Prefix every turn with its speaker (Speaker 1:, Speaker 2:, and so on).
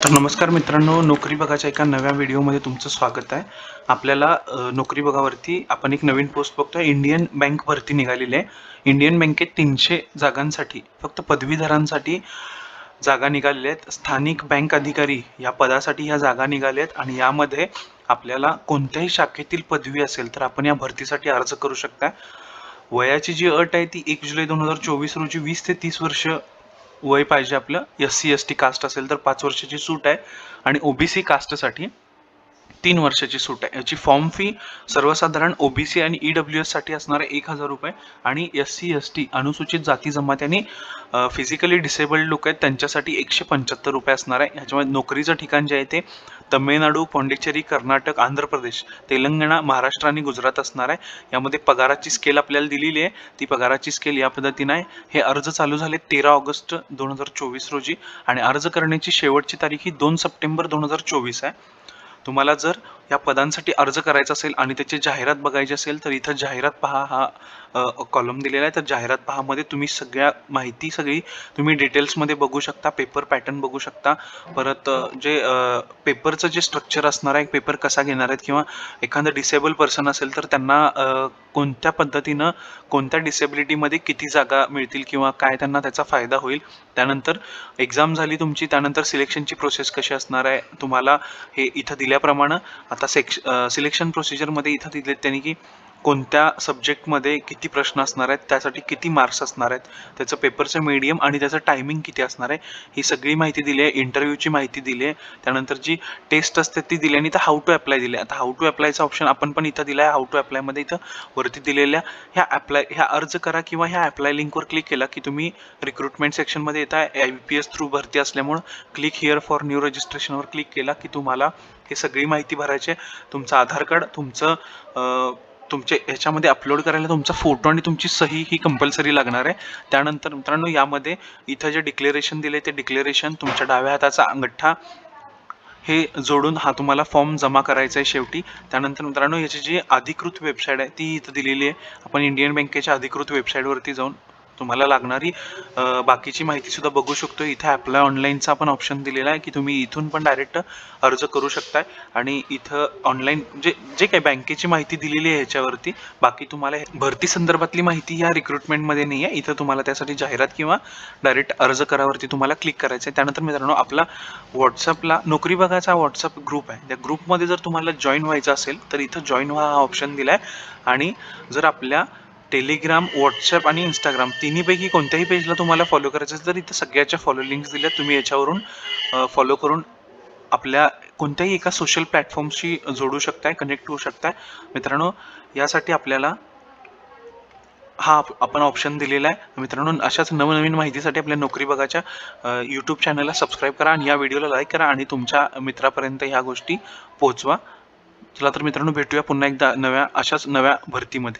Speaker 1: तर नमस्कार मित्रांनो नोकरी बघाच्या एका नव्या व्हिडिओमध्ये तुमचं स्वागत आहे. आपल्याला नोकरी बघावरती आपण एक नवीन पोस्ट बघतोय. इंडियन बँक भरती निघालेली आहे. इंडियन बँकेत तीनशे जागांसाठी फक्त पदवीधरांसाठी जागा निघालेल्या आहेत. स्थानिक बँक अधिकारी या पदासाठी ह्या जागा निघाल्या आहेत आणि यामध्ये आपल्याला कोणत्याही शाखेतील पदवी असेल तर आपण या भरतीसाठी अर्ज करू शकता. वयाची जी अट आहे ती एक जुलै दोन हजार चोवीस रोजी वीस ते तीस वर्ष वय पाहिजे आपलं. S C S T caste असेल तर पाच वर्षाची सूट आहे. आणि ओबीसी कास्टसाठी तीन वर्षाची सूट आहे. याची फॉर्म फी सर्वसाधारण ओबीसी आणि ई डब्ल्यू एससाठी असणार आहे एक हजार रुपये आणि एस सी एस टी अनुसूचित जाती जमात आणि फिजिकली डिसेबल्ड लोक आहेत त्यांच्यासाठी एकशे पंच्याहत्तर रुपये असणार आहे. ह्याच्यामध्ये नोकरीचं ठिकाण जे आहे ते तमिळनाडू पॉंडिचेरी कर्नाटक आंध्र प्रदेश तेलंगणा महाराष्ट्र आणि गुजरात असणार आहे. यामध्ये पगाराची स्केल आपल्याला दिलेली आहे. ती पगाराची स्केल या पद्धतीने आहे. हे अर्ज चालू झाले तेरा ऑगस्ट दोन हजार चोवीस रोजी आणि अर्ज करण्याची शेवटची तारीख ही दोन सप्टेंबर दोन हजार चोवीस आहे. तुम्हाला जर या पदांसाठी अर्ज करायचा असेल आणि त्याची जाहिरात बघायची असेल तर इथं जाहिरात पहा हा कॉलम दिलेला आहे. तर जाहिरात पहामध्ये तुम्ही सगळ्या माहिती सगळी तुम्ही डिटेल्समध्ये बघू शकता पेपर पॅटर्न बघू शकता. परत जे पेपरचं जे स्ट्रक्चर असणार आहे पेपर कसा घेणार आहेत किंवा एखादं डिसेबल पर्सन असेल तर त्यांना कोणत्या पद्धतीनं कोणत्या डिसेबिलिटीमध्ये किती जागा मिळतील किंवा काय त्यांना त्याचा फायदा होईल. त्यानंतर एक्झाम झाली तुमची त्यानंतर सिलेक्शनची प्रोसेस कशी असणार आहे तुम्हाला हे इथं दिल्याप्रमाणे. आता सेक्श सिलेक्शन प्रोसिजरमध्ये इथं दिले त्यांनी की कोणत्या सब्जेक्टमध्ये किती प्रश्न असणार आहेत त्यासाठी किती मार्क्स असणार आहेत त्याचं पेपरचं मीडियम आणि त्याचं टायमिंग किती असणार आहे ही सगळी माहिती दिली आहे इंटरव्ह्यूची माहिती दिली आहे. त्यानंतर जी टेस्ट असते ती दिली आणि इथं हाऊ टू अप्लाय दिली आता हाऊ टू अप्लायचा ऑप्शन आपण पण इथं दिला आहे. हाऊ टू अप्लायमध्ये इथं वरती दिलेल्या ह्या अप्लाय ह्या अर्ज करा किंवा ह्या अप्लाय लिंकवर क्लिक केला की तुम्ही रिक्रुटमेंट सेक्शनमध्ये येता आय पी एस थ्रू भरती असल्यामुळं क्लिक हिअर फॉर न्यू रजिस्ट्रेशनवर क्लिक केला की तुम्हाला हे सगळी माहिती भरायची आहे. तुमचं आधार कार्ड तुमचं तुमचे ह्याच्यामध्ये अपलोड करायला तुमचा फोटो आणि तुमची सही ही कंपल्सरी लागणार आहे. त्यानंतर मित्रांनो यामध्ये इथं जे डिक्लेरेशन दिले ते डिक्लेरेशन तुमच्या डाव्या हाताचा अंगठा हे जोडून हा तुम्हाला फॉर्म जमा करायचा आहे शेवटी. त्यानंतर मित्रांनो याची जी अधिकृत वेबसाईट आहे ती इथं दिलेली आहे. आपण इंडियन बँकेच्या अधिकृत वेबसाईटवरती जाऊन तुम्हाला लागणारी बाकीची माहिती सुद्धा बघू शकतो. इथे अप्लाय ऑनलाईनचा पण ऑप्शन दिलेला आहे की तुम्ही इथून पण डायरेक्ट अर्ज करू शकताय. आणि इथं ऑनलाईन जे म्हणजे जे काही बँकेची माहिती दिलेली आहे ह्याच्यावरती बाकी तुम्हाला हे- भरती संदर्भातली माहिती या रिक्रुटमेंटमध्ये नाही आहे. इथं तुम्हाला त्यासाठी जाहिरात किंवा डायरेक्ट अर्ज करावरती तुम्हाला क्लिक करायचं आहे त्यानंतर मित्रांनो आपला व्हॉट्सअपला नोकरी बघायचा व्हॉट्सअप ग्रुप आहे. त्या ग्रुपमध्ये जर तुम्हाला जॉईन व्हायचं असेल तर इथं जॉईन व्हा हा ऑप्शन दिला आहे आणि जर आपल्या टेलिग्राम व्हॉट्सअप आणि इंस्टाग्राम तिन्हीपैकी कोणत्याही पेजला तुम्हाला फॉलो करायचं असेल तर इथं सगळ्याच्या फॉलो लिंक्स दिल्या. तुम्ही याच्यावरून फॉलो करून आपल्या कोणत्याही एका सोशल प्लॅटफॉर्मशी जोडू शकताय कनेक्ट होऊ शकताय. मित्रांनो यासाठी आपल्याला हा आपण ऑप्शन दिलेला आहे. मित्रांनो अशाच नवनवीन माहितीसाठी आपल्या नोकरी बघाच्या यूट्यूब चॅनलला सबस्क्राईब करा आणि या व्हिडिओला लाईक करा आणि तुमच्या मित्रापर्यंत ह्या गोष्टी पोहोचवा. चला तर मित्रांनो भेटूया पुन्हा एकदा नव्या अशाच नव्या भरतीमध्ये.